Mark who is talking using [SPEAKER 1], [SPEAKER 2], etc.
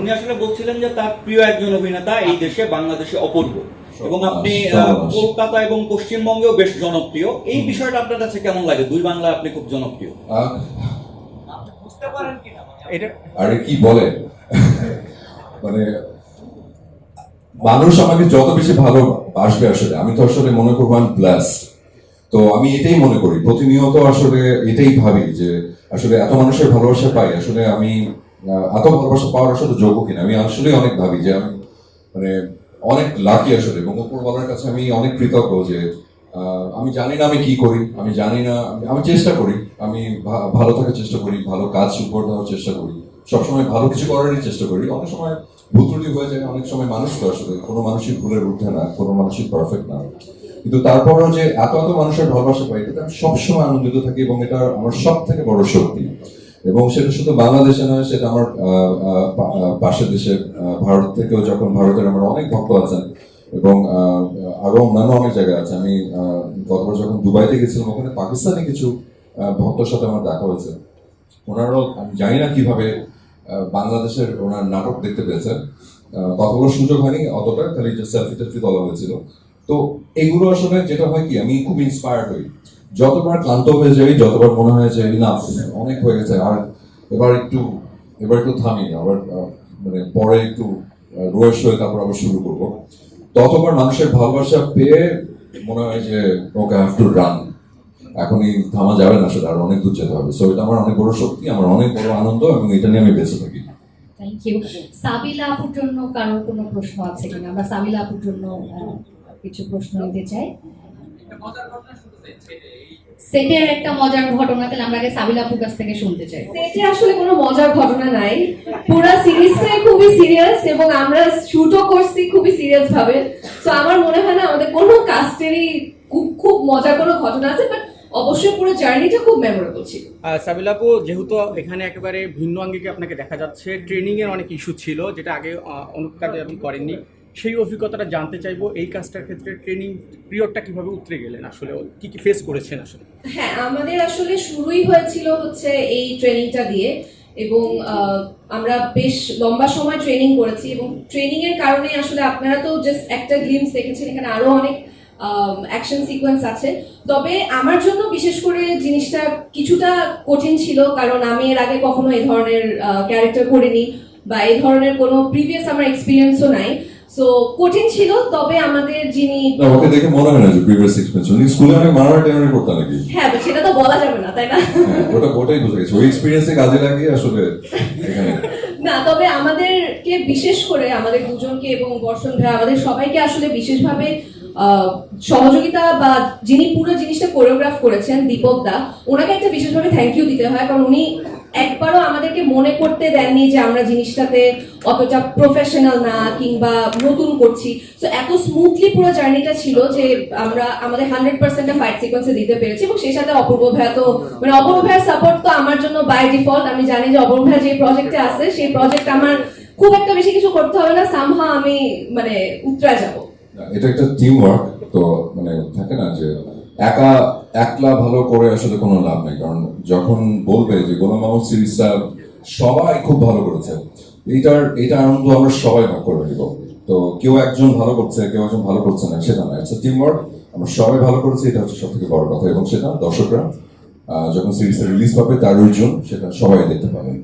[SPEAKER 1] উনি আসলে বলছিলেন যে তার প্রিয় একজন অভিনেতা এই দেশে বাংলাদেশে অপূর্ব। এবং আপনি কলকাতা এবং পশ্চিমবঙ্গেও বেশ জনপ্রিয়। এই বিষয়টা আপনার কাছে কেমন লাগে? দুই বাংলা আপনি খুব জনপ্রিয়।
[SPEAKER 2] আরে কি বলে? মানে মানুষ আমাকে যত বেশি ভালোবাসবে আসলে আমি তো আসলে মনে করব আমি ব্লাস্ট তো আমি এটাই মনে করি। প্রতিনিয়ত আসলে এটাই ভাবি যে আসলে এত মানুষের ভালোবাসা পাই আসলে আমি এত ভালোবাসা পাওয়ার আসলে যোগ্য কিনা? আমি আসলে অনেক ভাবি যে আমি মানে অনেক লাকি আসলে। এবং উপরওয়ালার কাছে আমি অনেক কৃতজ্ঞ যে আমি জানি না আমি কি করি, আমি জানি না, আমি- চেষ্টা করি। আমি ভালো থাকার চেষ্টা করি, ভালো কাজ উপর দেওয়ার চেষ্টা করি। সবসময় ভালো কিছু করারই চেষ্টা করি। অনেক সময় ভুল ত্রুটি হয়ে যায়, অনেক সময় মানুষ তো আসলে, কোনো মানুষই ভুলের উঠে না, কোনো মানুষই পারফেক্ট না। কিন্তু তারপরও যে এত এত মানুষের ভালোবাসা পাই, এটাতে আমি সবসময় আনন্দিত থাকি এবং এটা আমার সব থেকে বড় শক্তি। এবং সেটা শুধু বাংলাদেশে নয়, সেটা আমার পাশের দেশে ভারত থেকেও যখন ভারতের আমার অনেক ভক্ত আছেন এবং আরও অন্যান্য অনেক জায়গা আছে। আমি গতবার যখন দুবাইতে গেছিলাম, ওখানে পাকিস্তানি কিছু ভক্তর সাথে আমার দেখা হয়েছে। ওনারাও, আমি জানি না কীভাবে বাংলাদেশের ওনার নাটক দেখতে পেয়েছেন। কথা বলার সুযোগ হয়নি অতটা, খালি যে সেলফি টেলফি তোলা হয়েছিল। তো এগুলো আসলে যেটা হয় কি, আমি খুব ইন্সপায়ার্ড হই। যতবার ক্লান্ত হয়ে যাই, যতবার মনে হয় যে না, অনেক হয়ে গেছে। আর এবার একটু এবার একটু থামি আবার মানে পরে একটু রোয়েশ হয়ে তারপর আবার শুরু করব। ততবার মানুষের ভালোবাসা পেয়ে মনে হয় যে ওকে হ্যাভ টু রান এখনই থামা যাবে না, সেটা আর অনেক দূর যেতে হবে। সো এটা আমার অনেক বড় শক্তি, আমার অনেক বড় আনন্দ, এবং এটা নিয়ে আমি বেঁচে থাকি।
[SPEAKER 3] থ্যাংক ইউ জন্য কারোর কোনো প্রশ্ন আছে কিনা? আমরা সাবিলা আপুর জন্য কিছু প্রশ্ন নিতে চাই। সেটের একটা মজার ঘটনা তাহলে আমরা আগে সাবিলা আপুর কাছ থেকে শুনতে চাই।
[SPEAKER 4] সেটে আসলে কোনো মজার ঘটনা নাই। পুরো সিরিজটাই খুবই সিরিয়াস এবং আমরা শুটও করছি খুবই সিরিয়াস ভাবে। তো আমার মনে হয় না আমাদের কোনো কাস্টেরই খুব খুব মজার কোনো ঘটনা আছে বাট অবশ্যই পুরো জার্নিটা খুব মেমোরেবল ছিল।
[SPEAKER 5] আহ, সাবিলাপু যেহেতু এখানে একেবারে ভিন্ন আঙ্গিকে আপনাকে দেখা যাচ্ছে ট্রেনিং এর অনেক ইস্যু ছিল যেটা আগে অনুপ কাজে আপনি করেননি। সেই অভিজ্ঞতাটা জানতে চাইব, এই কাজটার ক্ষেত্রে ট্রেনিং পিরিয়ডটা কীভাবে উতরে গেলেন আসলে, কি কি ফেস করেছেন আসলে?
[SPEAKER 4] হ্যাঁ আমাদের আসলে শুরুই হয়েছিল হচ্ছে এই ট্রেনিংটা দিয়ে এবং আমরা বেশ লম্বা সময় ট্রেনিং করেছি এবং ট্রেনিং এর কারণে আসলে আপনারা তো জাস্ট একটা গ্লিমস দেখেছেন, এখানে আরও অনেক অ্যাকশন সিকোয়েন্স আছে। তবে আমার জন্য বিশেষ করে জিনিসটা কিছুটা কঠিন ছিল, কারণ আমি এর আগে কখনো এই ধরনের ক্যারেক্টার করিনি বা এই ধরনের কোনো প্রিভিয়াস আমার এক্সপিরিয়েন্সও নাই। সো কঠিন ছিল তবে আমাদের যিনি
[SPEAKER 2] না ওকে দেখে মনে হয় না যে প্রিভিয়াস এক্সপিরিয়েন্স উনি স্কুলে অনেক মারামারি টাইমারি করতেন নাকি?
[SPEAKER 4] হ্যাঁ সেটা তো বলা যাবে না তাই না?
[SPEAKER 2] হ্যাঁ ওটা ওটাই বুঝে গেছে। ওই এক্সপিরিয়েন্সে কাজে লাগিয়ে আসলে এখানে
[SPEAKER 4] না তবে আমাদেরকে বিশেষ করে আমাদের দুজনকে এবং বর্ষণ ভাই আমাদের সবাইকে আসলে বিশেষভাবে সহযোগিতা বা যিনি পুরো জিনিসটা কোরিওগ্রাফ করেছেন দীপক দা ওনাকে একটা বিশেষভাবে থ্যাংক ইউ দিতে হয় কারণ উনি একবারও আমাদেরকে মনে করতে দেননি যে আমরা জিনিসটাতে অতটা প্রফেশনাল না কিংবা নতুন করছি। তো এত স্মুথলি পুরো জার্নিটা ছিল যে আমরা, আমাদের হান্ড্রেড পার্সেন্ট ফাইট সিকোয়েন্সে দিতে পেরেছি এবং সেই সাথে অপূর্ব ভাইয়া তো মানে অপূর্ব ভাইয়ার সাপোর্ট তো আমার জন্য বাই ডিফল্ট আমি জানি যে অপূর্ব ভাইয়া যে প্রজেক্টে আছে, সেই প্রজেক্ট আমার খুব একটা বেশি কিছু করতে হবে না। সামহা আমি মানে উত্তরা যাব।
[SPEAKER 2] এটা একটা টিম ওয়ার্ক তো মানে থাকে না যে একা, একলা ভালো করে আসলে কোনো লাভ নেই। কারণ যখন বলবে যে গোলাম মাহমুদ সিরিজটা সবাই খুব ভালো করেছে, এইটার এটা আনন্দ আমরা সবাই ভাগ করে নিব। তো কেউ একজন ভালো করছে, কেউ একজন ভালো করছে না, সেটা না ইটস টিম ওয়ার্ক আমরা সবাই ভালো করেছি, এটা হচ্ছে সব থেকে বড় কথা। এবং সেটা দর্শকরা যখন সিরিজটা রিলিজ পাবে, তার জন্য সেটা সবাই দেখতে পাবেন